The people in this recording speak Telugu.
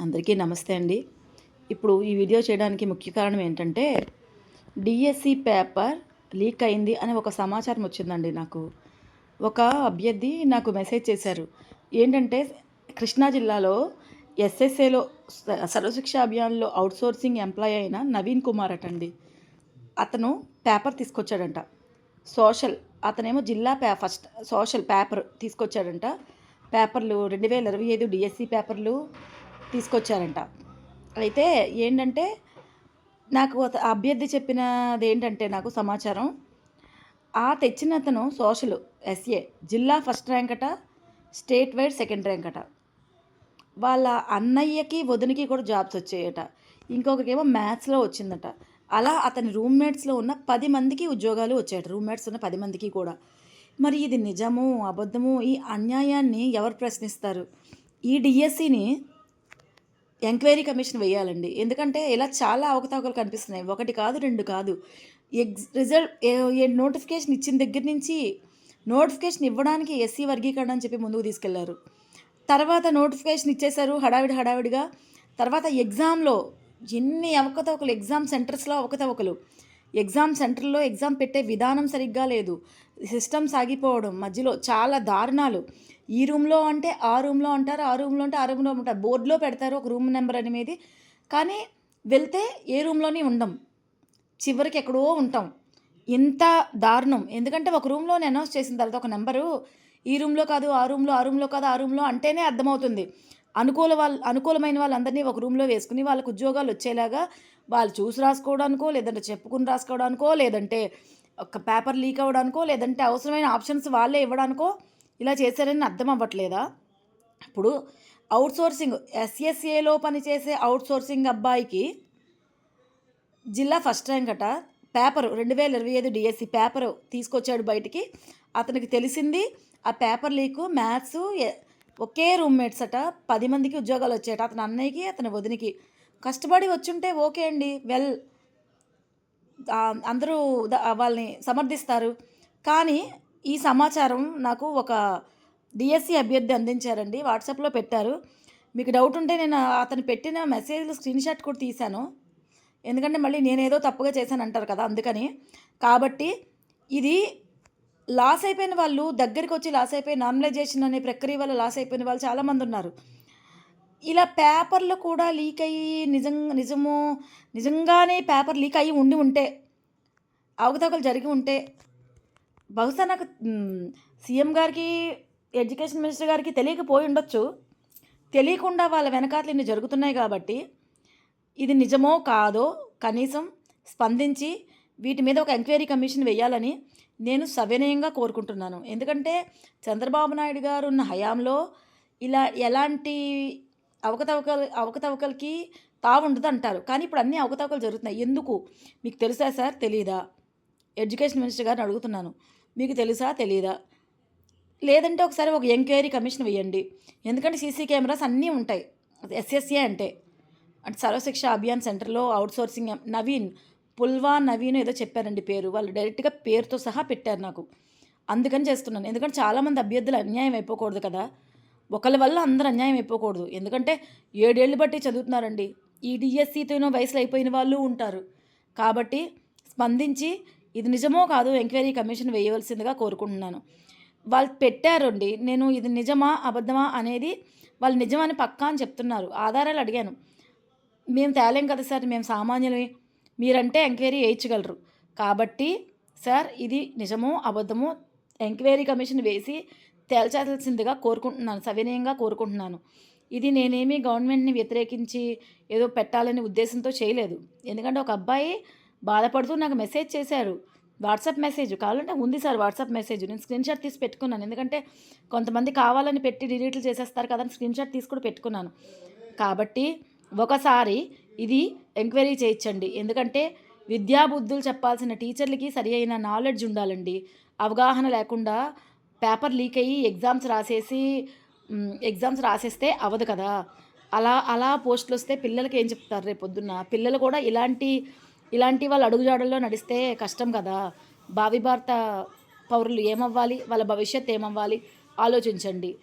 అందరికీ నమస్తే అండి. ఇప్పుడు ఈ వీడియో చేయడానికి ముఖ్య కారణం ఏంటంటే డిఎస్సి పేపర్ లీక్ అయింది అనే ఒక సమాచారం వచ్చిందండి నాకు. ఒక అభ్యర్థి నాకు మెసేజ్ చేశారు. ఏంటంటే కృష్ణా జిల్లాలో ఎస్ఎస్ఏలో సర్వశిక్ష అభియాన్లో అవుట్సోర్సింగ్ ఎంప్లాయ్ అయిన నవీన్ కుమార్ అటండి. అతను పేపర్ తీసుకొచ్చాడంట. సోషల్ అతనేమో జిల్లా పే ఫస్ట్ సోషల్ పేపర్ తీసుకొచ్చాడంట. పేపర్లు రెండు వేల ఇరవై ఐదు డిఎస్సి పేపర్లు తీసుకొచ్చారంట. అయితే ఏంటంటే నాకు అభ్యర్థి చెప్పినది ఏంటంటే నాకు సమాచారం ఆ తెచ్చిన అతను సోషల్ ఎస్ఏ జిల్లా ఫస్ట్ ర్యాంక్ అట స్టేట్ వైడ్ సెకండ్ ర్యాంక్ అట వాళ్ళ అన్నయ్యకి వదినకి కూడా జాబ్స్ వచ్చాయట. ఇంకొకరికేమో మ్యాథ్స్లో వచ్చిందట. అలా అతని రూమ్మేట్స్లో ఉన్న పది మందికి ఉద్యోగాలు వచ్చాయట. రూమ్మేట్స్ ఉన్న పది మందికి కూడా. మరి ఇది నిజము అబద్ధము ఈ అన్యాయాన్ని ఎవరు ప్రశ్నిస్తారు? ఈ డిఎస్సిని ఎంక్వైరీ కమిషన్ వేయాలండి. ఎందుకంటే ఇలా చాలా అవకతవకలు కనిపిస్తున్నాయి. ఒకటి కాదు రెండు కాదు. ఎగ్జ్ రిజల్ట్ నోటిఫికేషన్ ఇచ్చిన దగ్గర నుంచి నోటిఫికేషన్ ఇవ్వడానికి ఎస్సీ వర్గీకరణ అని చెప్పి ముందుకు తీసుకెళ్ళారు. తర్వాత నోటిఫికేషన్ ఇచ్చేశారు హడావిడి హడావిడిగా. తర్వాత ఎగ్జామ్లో ఎన్ని అవకతవకలు ఎగ్జామ్ సెంటర్స్లో అవకతవకలు. ఎగ్జామ్ సెంటర్లో ఎగ్జామ్ పెట్టే విధానం సరిగ్గా లేదు. సిస్టమ్ సాగిపోవడం మధ్యలో చాలా దారుణాలు. ఈ రూమ్లో అంటే ఆ రూమ్లో అంటారు ఆ రూమ్లో అంటే ఆ రూమ్లో ఉంటారు. బోర్డులో పెడతారు ఒక రూమ్ నెంబర్ అనేది. కానీ వెళ్తే ఏ రూమ్లోనే ఉండం. చివరికి ఎక్కడో ఉంటాం. ఇంత దారుణం. ఎందుకంటే ఒక రూమ్లోనే అనౌన్స్ చేసిన తర్వాత ఒక నెంబరు ఈ రూమ్లో కాదు ఆ రూమ్లో ఆ రూమ్లో కాదు ఆ రూమ్లో అంటేనే అర్థమవుతుంది. అనుకూల వాళ్ళు అనుకూలమైన వాళ్ళందరినీ ఒక రూమ్లో వేసుకుని వాళ్ళకు ఉద్యోగాలు వచ్చేలాగా వాళ్ళు చూసి రాసుకోవడానికో లేదంటే చెప్పుకుని రాసుకోవడానికో లేదంటే ఒక పేపర్ లీక్ అవ్వడానికో లేదంటే అవసరమైన ఆప్షన్స్ వాళ్ళే ఇవ్వడానికో ఇలా చేశారని అర్థం అవ్వట్లేదా? ఇప్పుడు అవుట్సోర్సింగ్ ఎస్ఎస్ఏలో పనిచేసే అవుట్సోర్సింగ్ అబ్బాయికి జిల్లా ఫస్ట్ ర్యాంక్ అట. పేపర్ రెండు వేల ఇరవై ఐదు డిఎస్సి పేపర్ తీసుకొచ్చాడు బయటికి. అతనికి తెలిసింది ఆ పేపర్ లీకు మ్యాథ్స్ ఒకే రూమ్మేట్స్ అట. పది మందికి ఉద్యోగాలు వచ్చాయట. అతని అన్నయ్యకి అతని వదినికి. కష్టపడి వచ్చుంటే ఓకే అండి. వెల్. అందరూ వాళ్ళని సమర్థిస్తారు. కానీ ఈ సమాచారం నాకు ఒక డిఎస్సి అభ్యర్థి అందించారండి వాట్సాప్లో పెట్టారు. మీకు డౌట్ ఉంటే నేను అతను పెట్టిన మెసేజ్లు స్క్రీన్ షాట్ కూడా తీశాను. ఎందుకంటే మళ్ళీ నేనేదో తప్పుగా చేశాను అంటారు కదా అందుకని. కాబట్టి ఇది లాస్ అయిపోయిన వాళ్ళు దగ్గరికి వచ్చి లాస్ అయిపోయి నార్మలైజేషన్ అనే ప్రక్రియ వల్ల లాస్ అయిపోయిన వాళ్ళు చాలామంది ఉన్నారు. ఇలా పేపర్లు కూడా లీక్ అయ్యి నిజంగా నిజము నిజంగానే పేపర్ లీక్ అయ్యి ఉండి ఉంటే అవకతవకలు జరిగి ఉంటే బహుశా నాకు సీఎం గారికి ఎడ్యుకేషన్ మినిస్టర్ గారికి తెలియకపోయి ఉండొచ్చు. తెలియకుండా వాళ్ళ వెనకాతలు ఇన్ని జరుగుతున్నాయి కాబట్టి ఇది నిజమో కాదో కనీసం స్పందించి వీటి మీద ఒక ఎంక్వైరీ కమిషన్ వేయాలని నేను సవినయంగా కోరుకుంటున్నాను. ఎందుకంటే చంద్రబాబు నాయుడు గారు ఉన్న హయాంలో ఇలా ఎలాంటి అవకతవకలు అవకతవకలకి తావుండదు అంటారు కానీ ఇప్పుడు అన్ని అవకతవకలు జరుగుతున్నాయి. ఎందుకు? మీకు తెలుసా సార్? తెలీదా? ఎడ్యుకేషన్ మినిస్టర్ గారిని అడుగుతున్నాను. మీకు తెలుసా తెలీదా? లేదంటే ఒకసారి ఒక ఎంక్వైరీ కమిషన్ వేయండి. ఎందుకంటే సీసీ కెమెరాస్ అన్నీ ఉంటాయి. ఎస్ఎస్ఏ అంటే. అంటే సర్వశిక్ష అభియాన్ సెంటర్లో అవుట్సోర్సింగ్ నవీన్ పుల్వా నవీన్ ఏదో చెప్పారండి పేరు. వాళ్ళు డైరెక్ట్గా పేరుతో సహా పెట్టారు నాకు. అందుకని చేస్తున్నాను. ఎందుకంటే చాలామంది అభ్యర్థులు అన్యాయం అయిపోకూడదు కదా. ఒకళ్ళ వల్ల అందరు అన్యాయం అయిపోకూడదు. ఎందుకంటే ఏడేళ్ళు బట్టి చదువుతున్నారండి. ఈ డిఎస్సితోనో వయసులో అయిపోయిన వాళ్ళు ఉంటారు. కాబట్టి స్పందించి ఇది నిజమో కాదు ఎంక్వైరీ కమిషన్ వేయవలసిందిగా కోరుకుంటున్నాను. వాళ్ళు పెట్టారండి. నేను ఇది నిజమా అబద్ధమా అనేది వాళ్ళు నిజమని పక్కా అని చెప్తున్నారు. ఆధారాలు అడిగాను. మేము తేలేం కదా సార్? మేము సామాన్యులమే. మీరంటే ఎంక్వైరీ వేయించగలరు. కాబట్టి సార్ ఇది నిజమో అబద్ధమో ఎంక్వైరీ కమిషన్ వేసి తేల్చాల్సిందిగా కోరుకుంటున్నాను. సవినయంగా కోరుకుంటున్నాను. ఇది నేనేమి గవర్నమెంట్ని వ్యతిరేకించి ఏదో పెట్టాలనే ఉద్దేశంతో చేయలేదు. ఎందుకంటే ఒక అబ్బాయి బాధపడుతూ నాకు మెసేజ్ చేశారు. వాట్సాప్ మెసేజ్ కావాలంటే ఉంది సార్ వాట్సాప్ మెసేజ్. నేను స్క్రీన్ షాట్ తీసి పెట్టుకున్నాను. ఎందుకంటే కొంతమంది కావాలని పెట్టి డిలీట్లు చేసేస్తారు కదా స్క్రీన్ షాట్ తీసి కూడా పెట్టుకున్నాను. కాబట్టి ఒకసారి ఇది ఎంక్వైరీ చేయించండి. ఎందుకంటే విద్యాబుద్ధులు చెప్పాల్సిన టీచర్లకి సరి అయిన నాలెడ్జ్ ఉండాలండి. అవగాహన లేకుండా పేపర్ లీక్ అయ్యి ఎగ్జామ్స్ రాసేసి ఎగ్జామ్స్ రాసేస్తే అవదు కదా. అలా అలా పోస్టులు వస్తే పిల్లలకి ఏం చెప్తారు రేపు పొద్దున్న పిల్లలు కూడా ఇలాంటి ఇలాంటి వాళ్ళ అడుగుజాడల్లో నడిస్తే కష్టం కదా. భావి భారత పౌరులు ఏమవ్వాలి? వాళ్ళ భవిష్యత్ ఏమవ్వాలి? ఆలోచించండి.